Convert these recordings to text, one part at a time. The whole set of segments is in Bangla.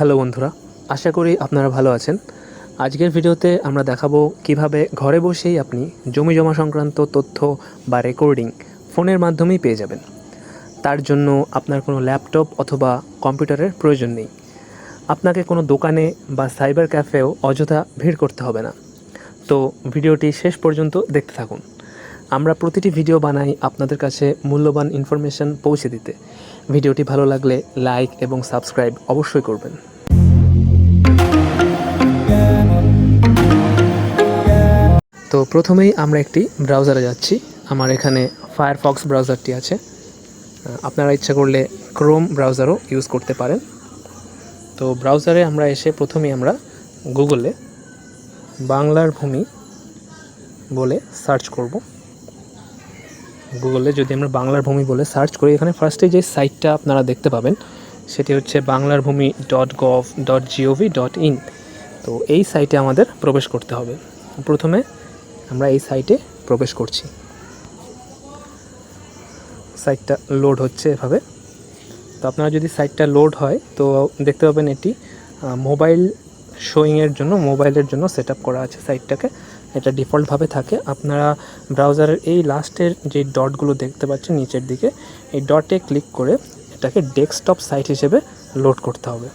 হ্যালো বন্ধুরা, আশা করি আপনারা ভালো আছেন। আজকের ভিডিওতে আমরা দেখাবো কীভাবে ঘরে বসেই আপনি জমি জমা সংক্রান্ত তথ্য বা রেকর্ডিং ফোনের মাধ্যমেই পেয়ে যাবেন। তার জন্য আপনার কোনো ল্যাপটপ অথবা কম্পিউটারের প্রয়োজন নেই। আপনাকে কোনো দোকানে বা সাইবার ক্যাফেও অযথা ভিড় করতে হবে না। তো ভিডিওটি শেষ পর্যন্ত দেখতে থাকুন। আমরা প্রতিটি ভিডিও বানাই আপনাদের কাছে মূল্যবান ইনফরমেশন পৌঁছে দিতে। ভিডিওটি ভালো লাগলে লাইক এবং সাবস্ক্রাইব অবশ্যই করবেন। তো প্রথমেই আমরা একটি ব্রাউজারে যাচ্ছি। আমার এখানে ফায়ারফক্স ব্রাউজারটি আছে। আপনারা ইচ্ছা করলে ক্রোম ব্রাউজারও ইউজ করতে পারেন। তো ব্রাউজারে আমরা এসে প্রথমেই আমরা গুগলে বাংলার ভূমি বলে সার্চ করব। গুগলে যদি আমরা বাংলার ভূমি বলে সার্চ করি, এখানে ফার্স্টে যে সাইটটা আপনারা দেখতে পাবেন, সেটি হচ্ছে বাংলার ভূমি dot gov dot GOV dot in তো এই সাইটে আমাদের প্রবেশ করতে হবে। প্রথমে আমরা এই সাইটে প্রবেশ করছি। সাইটটা লোড হচ্ছে এভাবে। তো আপনারা যদি সাইটটা লোড হয়, তো দেখতে পাবেন এটি মোবাইল শোয়িংয়ের জন্য মোবাইলের জন্য সেট করা আছে সাইটটাকে এটা ডিফল্টভাবে থাকে। আপনারা ব্রাউজারের এই লাস্টের যে ডটগুলো দেখতে পাচ্ছেন নিচের দিকে, এই ডটে ক্লিক করে এটাকে ডেস্কটপ সাইট হিসেবে লোড করতে হবে।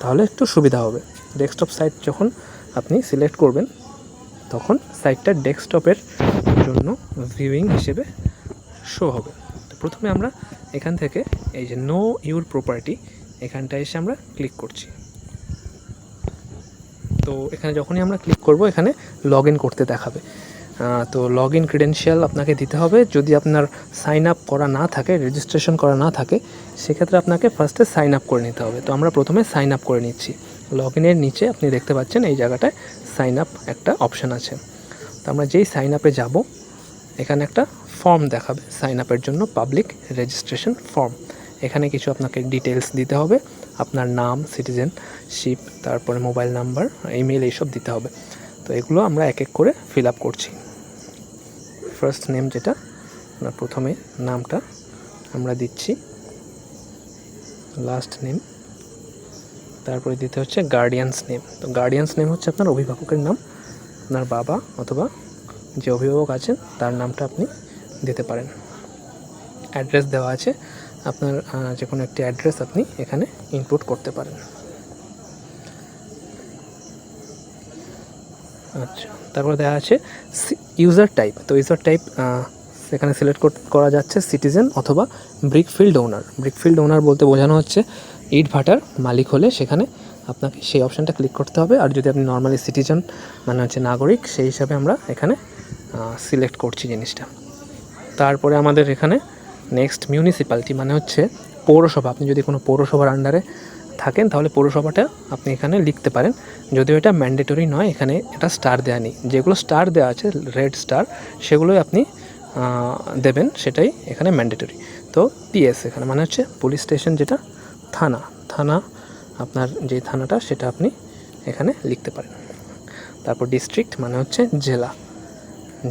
তাহলে একটু সুবিধা হবে। ডেস্কটপ সাইট যখন আপনি সিলেক্ট করবেন, তখন সাইটটা ডেস্কটপের জন্য ভিউইং হিসেবে শো হবে। প্রথমে আমরা এখান থেকে এই যে নো ইউর প্রপার্টি এখানটা এসে আমরা ক্লিক করছি। তো এখানে যখনই আমরা ক্লিক করব, এখানে লগ করতে দেখাবে। তো লগ ইন ক্রিডেন্সিয়াল আপনাকে দিতে হবে। যদি আপনার সাইন আপ করা না থাকে রেজিস্ট্রেশন করা না থাকে, সেক্ষেত্রে আপনাকে ফার্স্টে সাইন আপ করে নিতে হবে। তো আমরা প্রথমে সাইন আপ করে নিচ্ছি। লগ ইনের নিচে আপনি দেখতে পাচ্ছেন এই জায়গাটায় সাইন আপ একটা অপশান আছে। তো আমরা যেই সাইন আপে যাব, এখানে একটা ফর্ম দেখাবে। সাইন আপের জন্য পাবলিক রেজিস্ট্রেশন ফর্ম এখানে কিছু আপনাকে ডিটেলস দিতে হবে। আপনার নাম সিটিজেনশিপ তারপরে মোবাইল নাম্বার ইমেল এইসব দিতে হবে। তো এগুলো আমরা এক এক করে ফিল আপ করছি। ফার্স্ট নেম যেটা, আমরা প্রথমে নামটা আমরা দিচ্ছি। লাস্ট নেম তারপরে দিতে হচ্ছে গার্ডিয়ানস নেম তো গার্ডিয়ানস নেম হচ্ছে আপনার অভিভাবকের নাম, আপনার বাবা অথবা যে অভিভাবক আছেন, তার নামটা আপনি দিতে পারেন। অ্যাড্রেস দেওয়া আছে আপনার যে কোনো একটি অ্যাড্রেস আপনি এখানে ইনপুট করতে পারেন। আচ্ছা তারপর দেখা আছে ইউজার টাইপ তো ইউজার টাইপ সেখানে সিলেক্ট করা যাচ্ছে সিটিজেন অথবা ব্রিকফিল্ড ওনার ব্রিকফিল্ড ওনার বলতে বোঝানো হচ্ছে ইট ভাটার মালিক হলে সেখানে আপনাকে সেই অপশানটা ক্লিক করতে হবে। আর যদি আপনি নর্মালি সিটিজেন মানে হচ্ছে নাগরিক, সেই হিসাবে আমরা এখানে সিলেক্ট করছি জিনিসটা। তারপরে আমাদের এখানে নেক্সট মিউনিসিপ্যালিটি মানে হচ্ছে পৌরসভা। আপনি যদি কোনো পৌরসভার আন্ডারে থাকেন, তাহলে পৌরসভাটা আপনি এখানে লিখতে পারেন। যদিও এটা ম্যান্ডেটরি নয়, এখানে এটা স্টার দেওয়া নেই। যেগুলো স্টার দেওয়া আছে রেড স্টার সেগুলোই আপনি দেবেন। সেটাই এখানে ম্যান্ডেটরি তো পিএস এখানে মানে হচ্ছে পুলিশ স্টেশন যেটা, থানা। থানা, আপনার যে থানাটা, সেটা আপনি এখানে লিখতে পারেন। তারপর ডিস্ট্রিক্ট মানে হচ্ছে জেলা।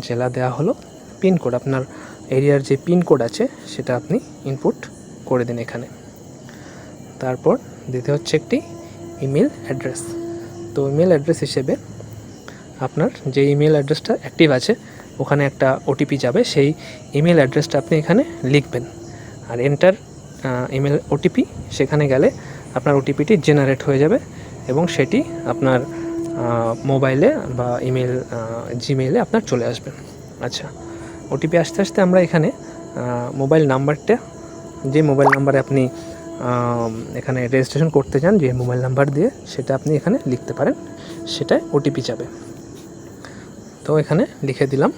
জেলা দেওয়া হলো পিনকোড। আপনার এরিয়ার যে পিনকোড আছে, সেটা আপনি ইনপুট করে দিন এখানে। তারপর দিতে হচ্ছে একটি ইমেল অ্যাড্রেস তো ইমেল অ্যাড্রেস হিসেবে আপনার যে ইমেল অ্যাড্রেসটা অ্যাক্টিভ আছে, ওখানে একটা ওটিপি যাবে। সেই ইমেল অ্যাড্রেসটা আপনি এখানে লিখবেন। আর এন্টার ইমেল ওটিপি সেখানে গেলে আপনার ওটিপিটি জেনারেট হয়ে যাবে এবং সেটি আপনার মোবাইলে বা ইমেল জিমেইলে আপনার চলে আসবে। আচ্ছা। ওটিপি আসতে আসতে আমরা এখানে মোবাইল নাম্বারটা যে মোবাইল নাম্বারে আপনি এখানে রেজিস্ট্রেশন করতে চান, যে মোবাইল নাম্বার দিয়ে সেটা আপনি এখানে লিখতে পারেন, সেটায় ওটিপি যাবে। তো এখানে লিখে দিলাম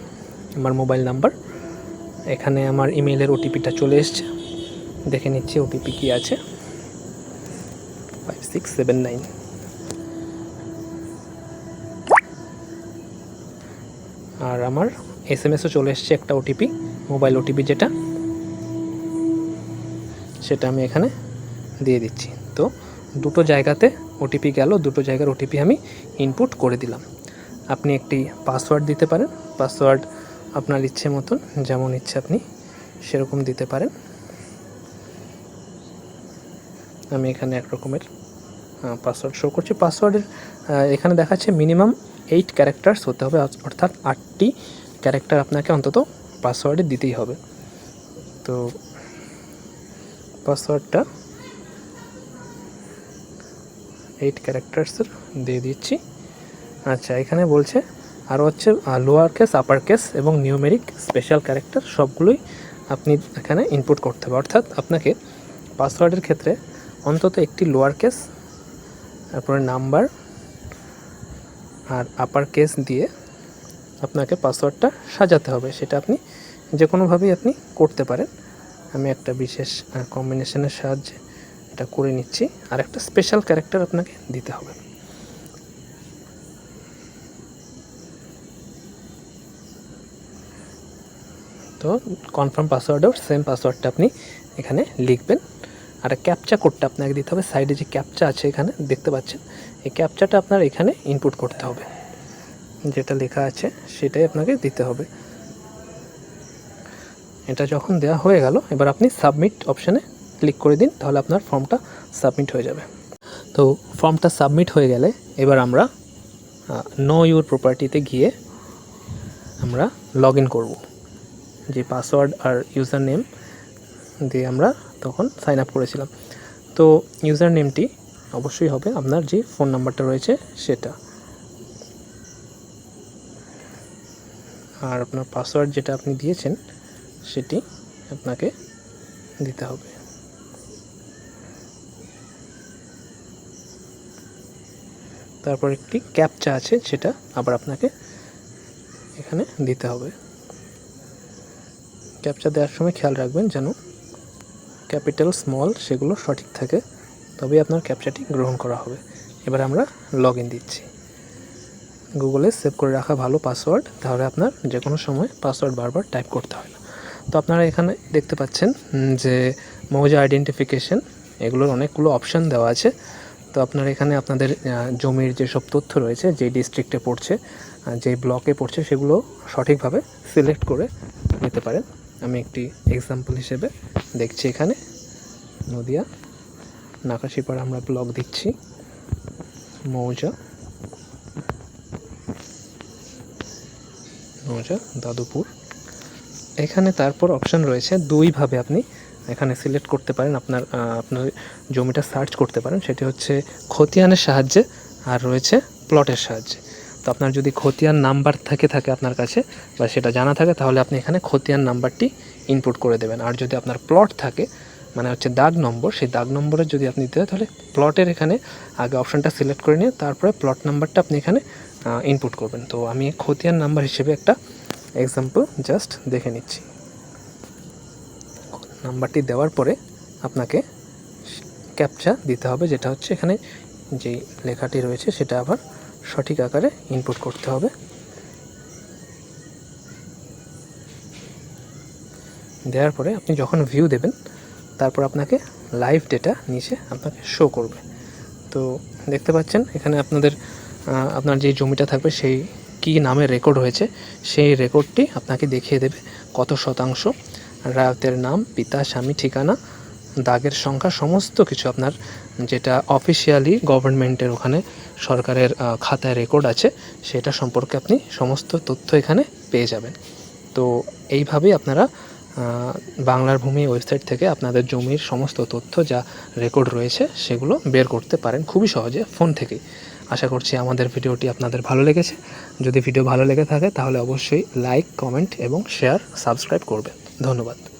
আমার মোবাইল নাম্বার এখানে আমার ইমেলের ওটিপিটা চলে এসছে। দেখে নিচ্ছি ওটিপি কী আছে। ফাইভ সিক্স সেভেন নাইন আর আমার এস এম এসও চলে এসছে একটা ওটিপি মোবাইল ওটিপি যেটা, সেটা আমি এখানে দিয়ে দিচ্ছি। তো দুটো জায়গাতে ওটিপি গেল, দুটো জায়গার ওটিপি আমি ইনপুট করে দিলাম। আপনি একটি পাসওয়ার্ড দিতে পারেন পাসওয়ার্ড আপনার ইচ্ছে মতন, যেমন ইচ্ছে আপনি সেরকম দিতে পারেন। আমি এখানে এক রকমের পাসওয়ার্ড শো করছি। পাসওয়ার্ডের এখানে দেখাচ্ছে মিনিমাম এইট ক্যারেক্টার্স হতে হবে, অর্থাৎ আটটি ক্যারেক্টার আপনাকে অন্তত পাসওয়ার্ডে দিতেই হবে। তো পাসওয়ার্ডটা এইট ক্যারেক্টার্সের দিয়ে দিচ্ছি। আচ্ছা এখানে বলছে আর হচ্ছে লোয়ার কেস আপার কেস এবং নিউমেরিক স্পেশাল ক্যারেক্টার সবগুলোই আপনি এখানে ইনপুট করতে হবে। অর্থাৎ আপনাকে পাসওয়ার্ডের ক্ষেত্রে অন্তত একটি লোয়ার কেস তারপরে নাম্বার আর আপার কেস দিয়ে আপনাকে পাসওয়ার্ডটা সাজাতে হবে, সেটা আপনি যে কোনোভাবেই আপনি করতে পারেন। আমি একটা বিশেষ কম্বিনেশনের সাহায্যে এটা করে নিচ্ছি। আর একটা স্পেশাল ক্যারেক্টার আপনাকে দিতে হবে। তো কনফার্ম পাসওয়ার্ডেও সেম পাসওয়ার্ডটা আপনি এখানে লিখবেন। আর ক্যাপচা কোডটা আপনাকে দিতে হবে। সাইডে যে ক্যাপচা আছে এখানে, দেখতে পাচ্ছেন? এই ক্যাপচাটা আপনার এখানে ইনপুট করতে হবে। যেটা লেখা আছে, সেটাই আপনাকে দিতে হবে। এটা যখন দেওয়া হয়ে গেল, এবার আপনি সাবমিট অপশানে ক্লিক করে দিন, তাহলে আপনার ফর্মটা সাবমিট হয়ে যাবে। তো ফর্মটা সাবমিট হয়ে গেলে এবার আমরা নো ইউর প্রপার্টিতে গিয়ে আমরা লগ ইন করব। যে পাসওয়ার্ড আর ইউজার নেম দিয়ে আমরা তখন সাইন আপ করেছিলাম। তো ইউজার নেমটি অবশ্যই হবে আপনার যে ফোন নাম্বারটা রয়েছে, সেটা। আর আপনার পাসওয়ার্ড যেটা আপনি দিয়েছেন, সেটি আপনাকে দিতে হবে। তারপর একটি ক্যাপচা আছে, সেটা আবার আপনাকে এখানে দিতে হবে। ক্যাপচা দেওয়ার সময় খেয়াল রাখবেন যেন ক্যাপিটাল স্মল সেগুলো সঠিক থাকে, তবেই আপনার ক্যাপচাটি গ্রহণ করা হবে। এবার আমরা লগ দিচ্ছি। গুগলে সেভ করে রাখা ভালো পাসওয়ার্ড তাহলে আপনার যে কোনো সময় পাসওয়ার্ড বারবার টাইপ করতে হয় না। তো আপনারা এখানে দেখতে পাচ্ছেন যে মৌজা আইডেন্টিফিকেশন এগুলোর অনেকগুলো অপশান দেওয়া আছে। তো আপনারা এখানে আপনাদের জমির যেসব তথ্য রয়েছে, যে ডিস্ট্রিক্টে পড়ছে যে ব্লকে পড়ছে, সেগুলো সঠিকভাবে সিলেক্ট করে নিতে পারেন। আমি একটি এক্সাম্পল হিসেবে দেখছি এখানে। নদিয়া, নাকাশিপাড়া আমরা ব্লক দিচ্ছি। মৌজা। মৌজা দাদুপুর। এখানে তারপর অপশন রয়েছে দুইভাবে আপনি এখানে সিলেক্ট করতে পারেন, আপনার আপনার জমিটা সার্চ করতে পারেন। সেটি হচ্ছে খতিয়ানের সাহায্যে আর রয়েছে প্লটের সাহায্যে। তো আপনার যদি খতিয়ান নাম্বার থাকে থাকে আপনার কাছে বা সেটা জানা থাকে, তাহলে আপনি এখানে খতিয়ান নাম্বারটি ইনপুট করে দেবেন। আর যদি আপনার প্লট থাকে মানে হচ্ছে দাগ নম্বর, সেই দাগ নম্বরে যদি আপনি দিতে হয়, তাহলে প্লটের এখানে আগে অপশানটা সিলেক্ট করে নিয়ে তারপরে প্লট নাম্বারটা আপনি এখানে ইনপুট করবেন। তো আমি খতিয়ান নাম্বার হিসেবে একটা এক্সাম্পল জাস্ট দেখে নিচ্ছি। নাম্বারটি দেওয়ার পরে আপনাকে ক্যাপচা দিতে হবে, যেটা হচ্ছে এখানে যেই লেখাটি রয়েছে সেটা আবার সঠিক আকারে ইনপুট করতে হবে। দেওয়ার পরে আপনি যখন ভিউ দেবেন, তারপর আপনাকে লাইভ ডেটা নিচে আপনাকে শো করবে। তো দেখতে পাচ্ছেন, এখানে আপনাদের আপনার যে জমিটা থাকবে সেই কী নামে রেকর্ড হয়েছে, সেই রেকর্ডটি আপনাকে দেখিয়ে দেবে কত শতাংশ। রায়তের নাম, পিতা, স্বামী, ঠিকানা, দাগের সংখ্যা, সমস্ত কিছু আপনার যেটা অফিসিয়ালি গভর্নমেন্টের ওখানে সরকারের খাতায় রেকর্ড আছে, সেটা সম্পর্কে আপনি সমস্ত তথ্য এখানে পেয়ে যাবেন। তো এইভাবেই আপনারা বাংলার ভূমি ওয়েবসাইট থেকে আপনাদের জমির সমস্ত তথ্য যা রেকর্ড রয়েছে সেগুলো বের করতে পারেন খুবই সহজে ফোন থেকেই। আশা করছি আমাদের ভিডিওটি আপনাদের ভালো লেগেছে। যদি ভিডিও ভালো লেগে থাকে তাহলে অবশ্যই লাইক, কমেন্ট এবং শেয়ার সাবস্ক্রাইব করবেন। ধন্যবাদ।